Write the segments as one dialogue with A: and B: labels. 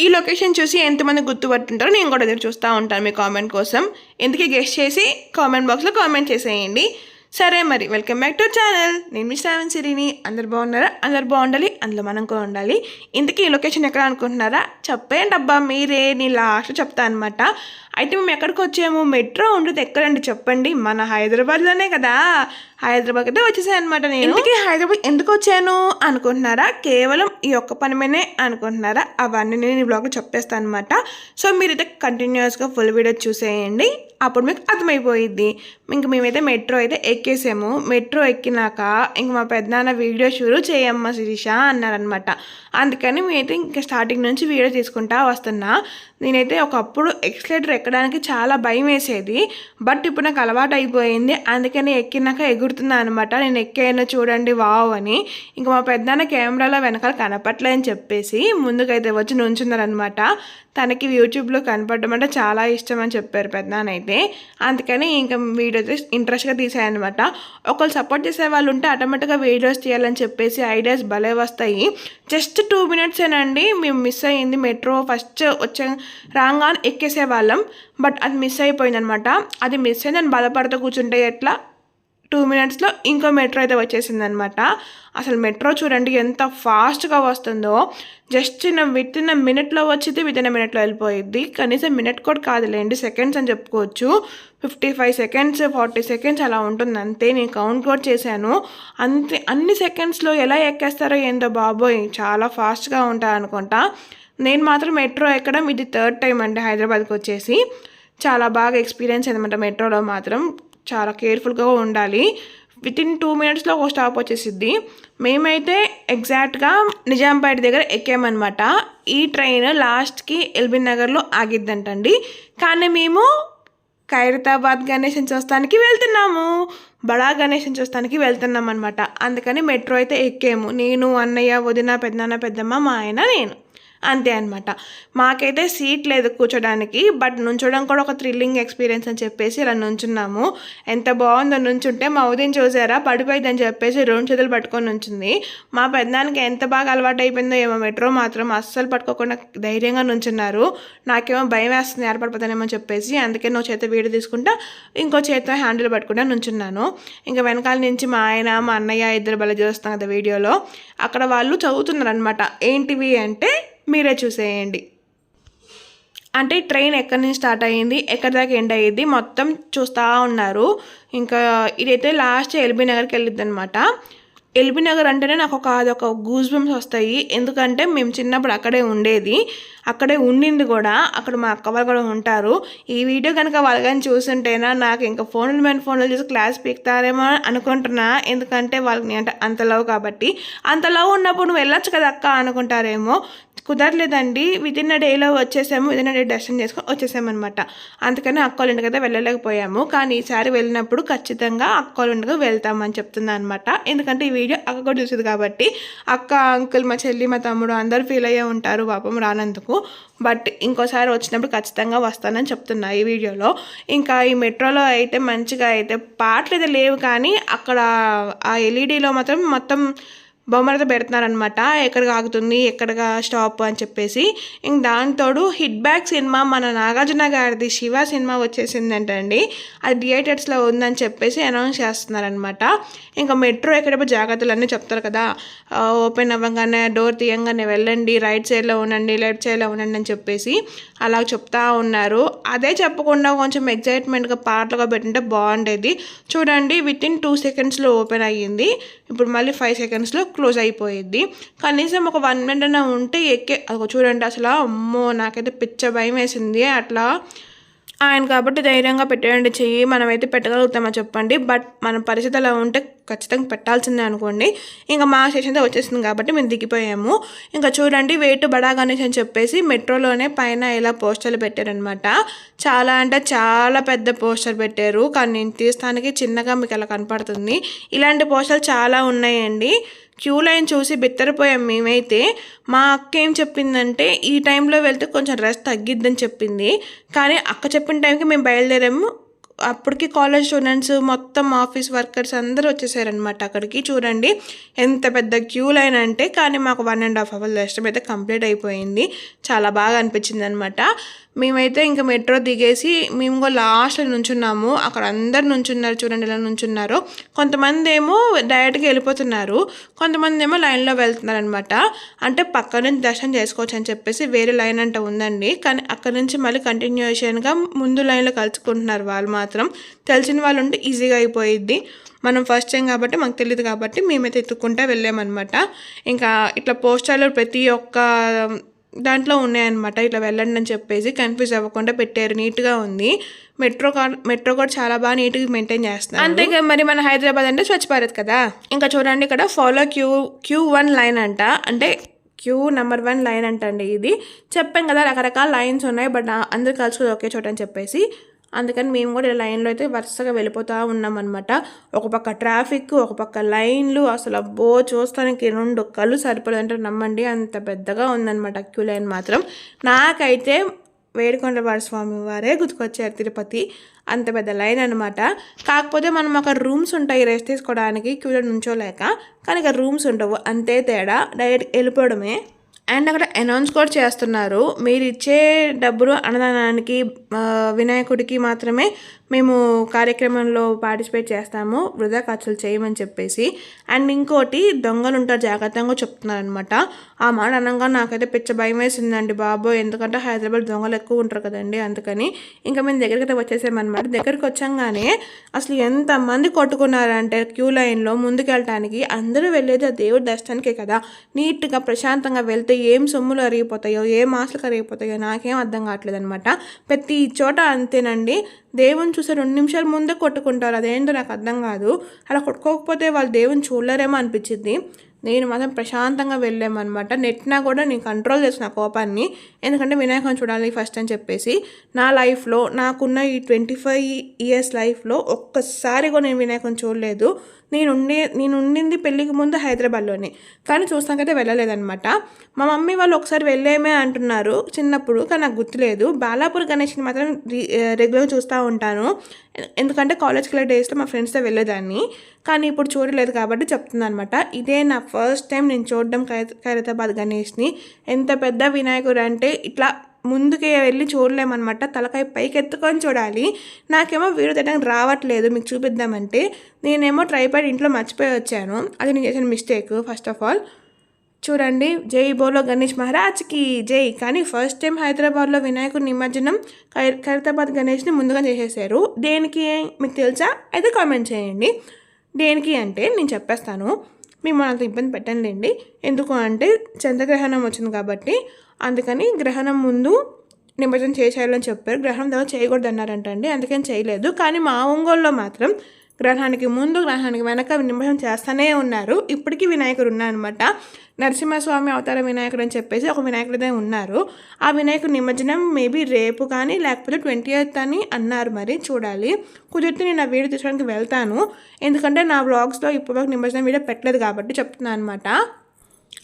A: ఈ లొకేషన్ చూసి ఎంతమంది గుర్తుపట్టుంటారో నేను కూడా ఎదురు చూస్తూ ఉంటాను మీ కామెంట్ కోసం. ఎందుకే గెస్ట్ చేసి కామెంట్ బాక్స్లో కామెంట్ చేసేయండి. సరే మరి వెల్కమ్ బ్యాక్ టు ఛానల్ నేను మీ శ్రావణ్ సిరిని. అందరు బాగున్నారా? అందరు బాగుండాలి? అందులో మనం కూడా ఉండాలి. ఇంతకీ ఈ లొకేషన్ ఎక్కడ అనుకుంటున్నారా? చెప్పేయండి అబ్బా మీరే నేను లాస్ట్ చెప్తా అనమాట అయితే మేము ఎక్కడికి వచ్చాము? మెట్రో ఉండదు ఎక్కడండి చెప్పండి. మన హైదరాబాద్లోనే కదా. హైదరాబాద్ అయితే వచ్చేసాయి అనమాట నేను. ఇంతకీ హైదరాబాద్ ఎందుకు వచ్చాను అనుకుంటున్నారా? కేవలం ఈ ఒక్క పని మీదనే అనుకుంటున్నారా? అవన్నీ నేను ఈ బ్లాగ్లో చెప్పేస్తాను అనమాట సో మీరైతే కంటిన్యూస్గా ఫుల్ వీడియో చూసేయండి. అప్పుడు మీకు అర్థమైపోయిద్ది. ఇంక మేమైతే మెట్రో అయితే ఎక్కేసాము. మెట్రో ఎక్కినాక ఇంక మా పెద్దనాన్న వీడియో షురూ చేయమ్మ శిరీష. అన్నారనమాట అందుకని మేమైతే ఇంకా స్టార్టింగ్ నుంచి వీడియో తీసుకుంటా వస్తున్నా. నేనైతే ఒకప్పుడు ఎక్స్లేటర్ ఎక్కడానికి చాలా భయం వేసేది. బట్ ఇప్పుడు నాకు అలవాటు అయిపోయింది. అందుకని ఎక్కినాక ఎగురుతున్నా అనమాట నేను ఎక్కాను చూడండి వావ్ అని. ఇంకా మా పెద్దనాన్న కెమెరాలో వెనకాల కనపట్లే అని చెప్పేసి ముందుకైతే వచ్చి నుంచున్నారనమాట తనకి యూట్యూబ్లో కనపడడం అంటే చాలా ఇష్టం అని చెప్పారు పెద్దనైతే అందుకని ఇంకా వీడియోస్ ఇంట్రెస్ట్గా తీసాయనమాట. ఒకళ్ళు సపోర్ట్ చేసే వాళ్ళు ఉంటే ఆటోమేటిక్గా వీడియోస్ తీయాలని చెప్పేసి ఐడియాస్ భలే వస్తాయి. జస్ట్ టూ మినిట్సేనండి మేము మిస్ అయ్యింది. మెట్రో ఫస్ట్ వచ్చే రాగానే ఎక్కేసే వాళ్ళం బట్ అది మిస్ అయిపోయిందనమాట. అది మిస్ అయిందని బాధపడుతూ కూర్చుంటే ఎట్లా? టూ మినిట్స్లో ఇంకో మెట్రో అయితే వచ్చేసింది అనమాట అసలు మెట్రో చూడండి ఎంత ఫాస్ట్గా వస్తుందో. జస్ట్ చిన్న విత్ ఇన్ మినిట్లో వచ్చింది విత్ ఇన్ మినిట్లో వెళ్ళిపోయింది కనీసం మినిట్ కూడా కాదులేండి సెకండ్స్ అని చెప్పుకోవచ్చు. Fifty five seconds forty seconds అలా ఉంటుంది అంతే. నేను కౌంట్ కూడా చేశాను. అంతే అన్ని సెకండ్స్లో ఎలా ఎక్కేస్తారో ఏందో బాబోయ్ చాలా ఫాస్ట్గా ఉంటాయి అనుకుంటా. నేను మాత్రం మెట్రో ఎక్కడం ఇది థర్డ్ టైం అండి హైదరాబాద్కి వచ్చేసి. చాలా బాగా ఎక్స్పీరియన్స్ అనమాట మెట్రోలో మాత్రం. చాలా కేర్ఫుల్గా ఉండాలి. విత్ ఇన్ టూ మినిట్స్లో ఒక స్టాప్ వచ్చేసిద్ది. మేమైతే ఎగ్జాక్ట్గా నిజాంపేట దగ్గర ఎక్కామన్నమాట. ఈ ట్రైన్ లాస్ట్కి ఎల్బీ నగర్లో ఆగిద్దంటండి. కానీ మేము ఖైరతాబాద్ గణేష్ చూస్తానికి వెళ్తున్నాము. బడా గణేశన్ చూస్తానికి వెళ్తున్నాం అనమాట అందుకని మెట్రో అయితే ఎక్కాము. నేను అన్నయ్య వదిన పెద్దనాన్న పెద్దమ్మ మా ఆయన నేను. అంతే అనమాట మాకైతే సీట్ లేదు కూర్చోడానికి బట్ నుంచోడం కూడా ఒక థ్రిల్లింగ్ ఎక్స్పీరియన్స్ అని చెప్పేసి ఇలా నుంచున్నాము. ఎంత బాగుందో నుంచుంటే మా ఉదయం చూసారా? పడిపోయిందని చెప్పేసి రెండు చేతులు పట్టుకొని నుంచింది. మా పెద్దానికి ఎంత బాగా అలవాటు అయిపోయిందో ఏమో మెట్రో మాత్రం అస్సలు పట్టుకోకుండా ధైర్యంగా నుంచున్నారు. నాకేమో భయం వేస్తుంది ఏర్పడిపోతానేమో చెప్పేసి. అందుకే నువ్వు చేత వీడియో తీసుకుంటా ఇంకో చేతితో హ్యాండిల్ పట్టుకుంటా నుంచున్నాను. ఇంకా వెనకాల నుంచి మా ఆయన మా అన్నయ్య ఇద్దరు బల చూస్తాం కదా వీడియోలో. అక్కడ వాళ్ళు చదువుతున్నారు అనమాట ఏంటివి అంటే మీరే చూసేయండి. అంటే ట్రైన్ ఎక్కడి నుంచి స్టార్ట్ అయ్యింది ఎక్కడి దాకా ఎండ్ అయ్యింది మొత్తం చూస్తూ ఉన్నారు. ఇంకా ఇదైతే లాస్ట్ ఎల్బీ నగర్కి వెళ్ళిద్ది అనమాట ఎల్బీ నగర్ అంటేనే నాకు ఒక అదొక గూస్ బంప్స్ వస్తాయి. ఎందుకంటే మేము చిన్నప్పుడు అక్కడే ఉండేది. అక్కడే ఉండింది కూడా. అక్కడ మా అక్క వాళ్ళు కూడా ఉంటారు. ఈ వీడియో కనుక వాళ్ళు కానీ చూసుంటేనా నాకు ఇంకా ఫోన్లు మీద ఫోన్లు చూసి క్లాస్ పీక్తారేమో అనుకుంటున్నా. ఎందుకంటే వాళ్ళకి అంటే అంత లవ్ కాబట్టి. అంత లవ్ ఉన్నప్పుడు నువ్వు వెళ్ళొచ్చు కదా అక్క అనుకుంటారేమో. కుదరలేదండి. విత్ అ డేలో వచ్చేసాము. విత్ డే దర్శనం చేసుకొని వచ్చేసామన్నమాట అందుకని అక్కోళ్ళ కదా వెళ్ళలేకపోయాము. కానీ ఈసారి వెళ్ళినప్పుడు ఖచ్చితంగా అక్కోళ్ళ ఇంటికి వెళ్తామని చెప్తున్నాను అనమాట ఎందుకంటే ఈ వీడియో అక్క కూడా చూసేది కాబట్టి. అక్క అంకుల్ మా చెల్లి మా తమ్ముడు అందరూ ఫీల్ అయ్యే ఉంటారు. పాపం రానందుకు. బట్ ఇంకోసారి వచ్చినప్పుడు ఖచ్చితంగా వస్తానని చెప్తున్నా ఈ వీడియోలో. ఇంకా ఈ మెట్రోలో అయితే మంచిగా అయితే పాటలు అయితే లేవు కానీ అక్కడ ఆ ఎల్ఈడిలో మాత్రం మొత్తం బొమ్మలతో పెడుతున్నారనమాట ఎక్కడికి ఆగుతుంది ఎక్కడగా స్టాప్ అని చెప్పేసి. ఇంక దానితోడు హిట్ బ్యాక్ సినిమా మన నాగార్జున గారిది శివ సినిమా వచ్చేసిందంటండి. అది థియేటర్స్లో ఉందని చెప్పేసి అనౌన్స్ చేస్తున్నారనమాట ఇంకా మెట్రో ఎక్కడప్పుడు జాగ్రత్తలు అన్నీ చెప్తారు కదా. ఓపెన్ అవ్వగానే డోర్ తీయంగానే వెళ్ళండి రైట్ సైడ్లో ఉండండి లెఫ్ట్ సైడ్లో ఉండండి అని చెప్పేసి అలా చెప్తా ఉన్నారు. అదే చెప్పకుండా కొంచెం ఎగ్జైట్మెంట్గా పాటలుగా పెట్టింటే బాగుండేది. చూడండి విత్ ఇన్ టూ సెకండ్స్లో ఓపెన్ అయ్యింది. ఇప్పుడు మళ్ళీ ఫైవ్ సెకండ్స్లో క్లోజ్ అయిపోయిద్ది. కనీసం ఒక వన్ మినిట్ అయినా ఉంటే ఎక్కే అదిగో చూడండి అసలు అమ్మో నాకైతే పిచ్చ భయం వేసింది. అట్లా ఆయన కాబట్టి ధైర్యంగా పెట్టేయండి చెయ్యి మనమైతే పెట్టగలుగుతామా చెప్పండి. బట్ మన పరిస్థితి అలా ఉంటే ఖచ్చితంగా పెట్టాల్సిందే అనుకోండి. ఇంకా మా స్టేషన్ వచ్చేసింది కాబట్టి మేము దిగిపోయాము. ఇంకా చూడండి వెయిట్ బడా గణేష్ అని చెప్పేసి మెట్రోలోనే పైన ఇలా పోస్టర్లు పెట్టారనమాట చాలా అంటే చాలా పెద్ద పోస్టర్ పెట్టారు. కానీ నేను తీస్తానికి చిన్నగా మీకు అలా కనపడుతుంది. ఇలాంటి పోస్టర్లు చాలా ఉన్నాయండి. క్యూ లైన్ చూసి బిత్తరపోయాం మేమైతే. మా అక్క ఏం చెప్పిందంటే ఈ టైంలో వెళ్తే కొంచెం రెస్ట్ తగ్గిద్దని చెప్పింది. కానీ అక్క చెప్పిన టైంకి మేము బయలుదేరాము. అప్పటికి కాలేజ్ స్టూడెంట్స్ మొత్తం ఆఫీస్ వర్కర్స్ అందరూ వచ్చేసారనమాట అక్కడికి. చూడండి ఎంత పెద్ద క్యూ లైన్ అంటే కానీ మాకు వన్ అండ్ హాఫ్ అవర్ దర్శనం అయితే కంప్లీట్ అయిపోయింది. చాలా బాగా అనిపించింది అనమాట మేమైతే ఇంకా మెట్రో దిగేసి మేము కూడా లాస్ట్లో నుంచున్నాము. అక్కడ అందరు నుంచున్నారు చూడండి ఇలా నుంచున్నారు. కొంతమంది ఏమో డైరెక్ట్గా వెళ్ళిపోతున్నారు. కొంతమంది ఏమో లైన్లో వెళ్తున్నారు అనమాట అంటే పక్క నుంచి దర్శనం చేసుకోవచ్చు అని చెప్పేసి వేరే లైన్ అంటే ఉందండి. కానీ అక్కడ నుంచి మళ్ళీ కంటిన్యూషన్గా ముందు లైన్లో కలుసుకుంటున్నారు వాళ్ళు మాత్రం. తెలిసిన వాళ్ళు ఉంటే ఈజీగా అయిపోయిద్ది. మనం ఫస్ట్ టైం కాబట్టి మాకు తెలియదు కాబట్టి మేమైతే ఎత్తుక్కుంటా వెళ్ళామన్నమాట. ఇంకా ఇట్లా పోస్టర్లు ప్రతి ఒక్క దాంట్లో ఉన్నాయన్నమాట. ఇట్లా వెళ్ళండి అని చెప్పేసి కన్ఫ్యూజ్ అవ్వకుండా పెట్టారు. నీట్గా ఉంది. మెట్రో కా- మెట్రో కూడా చాలా బాగా నీట్గా మెయింటైన్ చేస్తారు అంతేగా మరి మన హైదరాబాద్ అంటే స్వచ్ఛ భారత్ కదా? ఇంకా చూడండి ఇక్కడ follow queue queue one line అంట. అంటే క్యూ నెంబర్ వన్ లైన్ అంటండి ఇది. చెప్పాం కదా రకరకాల లైన్స్ ఉన్నాయి బట్ అందరు కలుసుకుని ఒకే చోట అని చెప్పేసి అందుకని మేము కూడా లైన్లో అయితే వరుసగా వెళ్ళిపోతూ ఉన్నాం అనమాట ఒక పక్క ట్రాఫిక్ ఒక పక్క లైన్లు అసలు అబ్బో చూస్తానికి రెండు కళ్ళు సరిపడంటే నమ్మండి అంత పెద్దగా ఉందన్నమాట క్యూ లైన్ మాత్రం. నాకైతే వేడుకొండవాడ స్వామి వారే గుర్తుకొచ్చారు తిరుపతి. అంత పెద్ద లైన్ అనమాట కాకపోతే మనం అక్కడ రూమ్స్ ఉంటాయి రెస్ట్ తీసుకోవడానికి క్యూలో నుంచోలేక. కానీ ఇక రూమ్స్ ఉండవు అంతే తేడా. డైరెక్ట్ వెళ్ళిపోవడమే. అండ్ అక్కడ అనౌన్స్ కూడా చేస్తున్నారు. మీరు ఇచ్చే డబ్బులు అన్నదానానికి వినాయకుడికి మాత్రమే మేము కార్యక్రమంలో పార్టిసిపేట్ చేస్తాము. వృధా ఖర్చులు చేయమని చెప్పేసి. అండ్ ఇంకోటి దొంగలు ఉంటారు. జాగ్రత్తగా చెప్తున్నారు అనమాట ఆ మాట అనగా నాకైతే పిచ్చ భయం వేసిందండి బాబు ఎందుకంటే హైదరాబాద్ దొంగలు ఎక్కువ ఉంటారు కదండి అందుకని. ఇంకా మేము దగ్గరికి అయితే వచ్చేసామన్నమాట. దగ్గరికి వచ్చాగానే అసలు ఎంతమంది కొట్టుకున్నారంటే క్యూ లైన్లో ముందుకు వెళ్ళటానికి అందరూ వెళ్ళేది ఆ దేవుడి దర్శనానికే కదా. నీట్గా ప్రశాంతంగా వెళ్తే ఏం సొమ్ములు అరిగిపోతాయో ఏ మాసలు కరిగిపోతాయో నాకేం అర్థం కావట్లేదు అనమాట ప్రతి చోట అంతేనండి. దేవుని చూసే రెండు నిమిషాల ముందే కొట్టుకుంటారు. అదేంటో నాకు అర్థం కాదు. అలా కొట్టుకోకపోతే వాళ్ళు దేవుని చూడలేరేమో అనిపించింది నేను మాత్రం ప్రశాంతంగా వెళ్ళామన్నమాట. నెట్టినా కూడా నేను కంట్రోల్ చేసిన కోపాన్ని. ఎందుకంటే వినాయకుని చూడాలి ఫస్ట్ అని చెప్పేసి. నా లైఫ్లో నాకున్న ఈ ట్వంటీ ఫైవ్ ఇయర్స్ లైఫ్లో ఒక్కసారి కూడా నేను వినాయకుని చూడలేదు. నేను ఉండే నేను ఉండింది పెళ్ళికి ముందు హైదరాబాద్లోనే. కానీ చూస్తాకైతే వెళ్ళలేదనమాట మా మమ్మీ వాళ్ళు ఒకసారి వెళ్ళేమే అంటున్నారు చిన్నప్పుడు కానీ నాకు గుర్తులేదు. బాలాపూర్ గణేష్ని మాత్రం రెగ్యులర్గా చూస్తూ ఉంటాను. ఎందుకంటే కాలేజ్కి వెళ్ళే డేస్లో మా ఫ్రెండ్స్తో వెళ్ళేదాన్ని. కానీ ఇప్పుడు చూడలేదు కాబట్టి చెప్తుందనమాట అనమాట ఇదే నా ఫస్ట్ టైం నేను చూడడం ఖైరతాబాద్ గణేష్ని. ఎంత పెద్ద వినాయకుడు అంటే ఇట్లా ముందుకే వెళ్ళి చూడలేమన్నమాట. తలకాయ పైకి ఎత్తుకొని చూడాలి. నాకేమో వీడియో తీయడానికి రావట్లేదు. మీకు చూపిద్దామంటే నేనేమో ట్రైపాడ్ ఇంట్లో మర్చిపోయి వచ్చాను. అది నేను చేసిన మిస్టేక్ ఫస్ట్ ఆఫ్ ఆల్ చూడండి. జై బోలో గణేష్ మహారాజ్కి జై. కానీ ఫస్ట్ టైం హైదరాబాద్లో వినాయకుడి నిమజ్జనం ఖై- ఖైరతాబాద్ గణేష్ని ముందుగా చేసేసారు దేనికి? మీకు తెలుసా? అయితే కామెంట్ చేయండి. దేనికి అంటే నేను చెప్పేస్తాను. మిమ్మల్ని అంత ఇబ్బంది పెట్టండి ఎందుకు అంటే చంద్రగ్రహణం వచ్చింది కాబట్టి అందుకని గ్రహణం ముందు నిమజ్జనం చేసేయాలని చెప్పారు. గ్రహణం తర్వాత చేయకూడదు అన్నారంటండి అందుకని చేయలేదు. కానీ మా ఒంగోలులో మాత్రం గ్రహణానికి ముందు గ్రహణానికి వెనక నిమజ్జనం చేస్తూనే ఉన్నారు. ఇప్పటికీ వినాయకుడు ఉన్నారనమాట నరసింహస్వామి అవతార వినాయకుడు అని చెప్పేసి ఒక వినాయకుడిదే ఉన్నారు. ఆ వినాయకుడు నిమజ్జనం మేబీ రేపు కానీ లేకపోతే ట్వంటీ ఎయిత్ అని అన్నారు మరి చూడాలి. కుదిరితే నేను ఆ వీడియో తీసుకోవడానికి వెళ్తాను. ఎందుకంటే నా బ్లాగ్స్లో ఇప్పటివరకు నిమజ్జనం వీడియో పెట్టలేదు కాబట్టి చెప్తున్నాను అనమాట.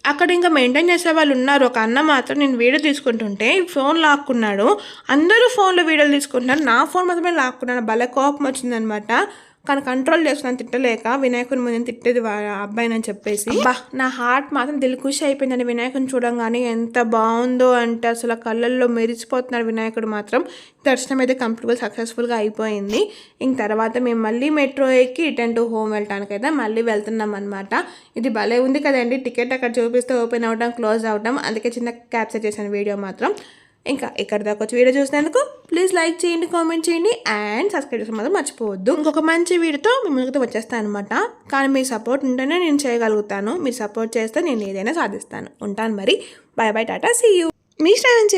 A: అక్కడ ఇంకా మెయింటైన్ చేసే వాళ్ళు ఉన్నారు. ఒక అన్న మాత్రం నేను వీడియో తీసుకుంటుంటే ఫోన్ లాక్కున్నాడు. అందరూ ఫోన్లో వీడియోలు తీసుకుంటున్నారు. నా ఫోన్ మాత్రమే లాక్కున్నాను భలే కోపం వచ్చిందనమాట. కానీ కంట్రోల్ చేసుకున్నాను తిట్టలేక వినాయకుని ముందు తిట్టేది వా- అబ్బాయిని అని చెప్పేసి. బా నా హార్ట్ మాత్రం దిల్ ఖుషి అయిపోయిందండి. వినాయకుని చూడంగానే ఎంత బాగుందో అంటే అసలు ఆ కళ్ళల్లో మెరిచిపోతున్నాడు వినాయకుడు మాత్రం. దర్శనం అయితే కంప్లీట్గా సక్సెస్ఫుల్గా అయిపోయింది. ఇంక తర్వాత మేము మళ్ళీ మెట్రో ఎక్కి రిటర్న్ టు హోమ్ వెళ్ళటానికి అయితే మళ్ళీ వెళ్తున్నాం అనమాట ఇది భలే ఉంది కదండి. టికెట్ అక్కడ చూపిస్తే ఓపెన్ అవడం క్లోజ్ అవడం అందుకే చిన్న క్యాప్చర్ చేశాను వీడియో మాత్రం. ఇంకా ఇక్కడ దాకా వచ్చి వీడియో చూసినందుకు ప్లీజ్ లైక్ చేయండి కామెంట్ చేయండి అండ్ సబ్స్క్రైబ్ చేసిన మాత్రం మర్చిపోవద్దు. ఇంకొక మంచి వీడియోతో మీ ముందుకు వచ్చేస్తాను అనమాట కానీ మీ సపోర్ట్ ఉంటేనే నేను చేయగలుగుతాను. మీరు సపోర్ట్ చేస్తే నేను ఏదైనా సాధిస్తాను. ఉంటాను మరి. Bye bye tata see you me Shravan